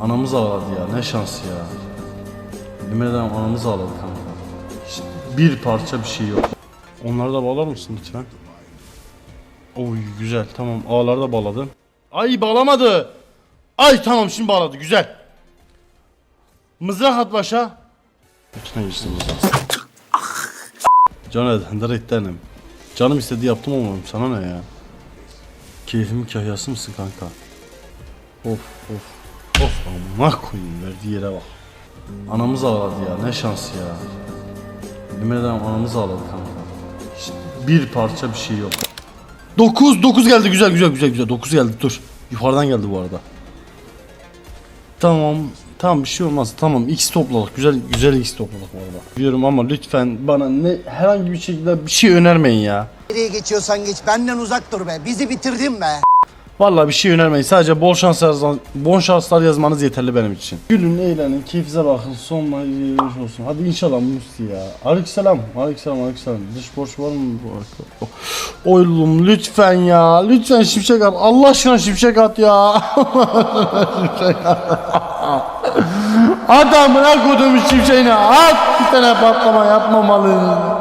Anamız ağladı ya. Ne şans ya. Ederim anamız ağladı kanka. Hiç bir parça bir şey yok. Onları da bağlar mısın lütfen? Oy güzel tamam ağları da bağladın. Ay bağlamadı. Ay tamam şimdi bağladı güzel. Mızrak at başa. Bütün geçti mızrak. Can eder ettenim. Canım istedi yaptım ama sana ne ya? Keyfimin kahyası mısın kanka? Of of. Of amına koyayım verdiği yere bak. Anamız ağladı ya ne şans ya. Ederim anamız ağladı kanka. Hiç bir parça bir şey yok. 9 9 geldi güzel güzel güzel güzel 9 geldi dur. Yukarıdan geldi bu arada. Tamam tamam bir şey olmaz tamam x topladık güzel güzel x topladık bu arada. Diyorum ama lütfen bana ne herhangi bir şekilde bir şey önermeyin ya. Nereye geçiyorsan geç benden uzak dur be. Bizi bitirdin be. Vallahi bir şey önermeyin. Sadece bol şans yazman, bol şanslar yazmanız yeterli benim için. Gülün, eğlenin, keyfinize bakın. Sonuna yürüyüş olsun. Hadi inşallah Musti ya. Aleykümselam. Aleykümselam, aleykümselam. Dış borç var mı arada? Oğlum lütfen ya. Lütfen şimşek at. Allah aşkına şimşek at ya. şimşek at. Adamına kodumun şimşeğini at. Bir tane patlama yapmamalı.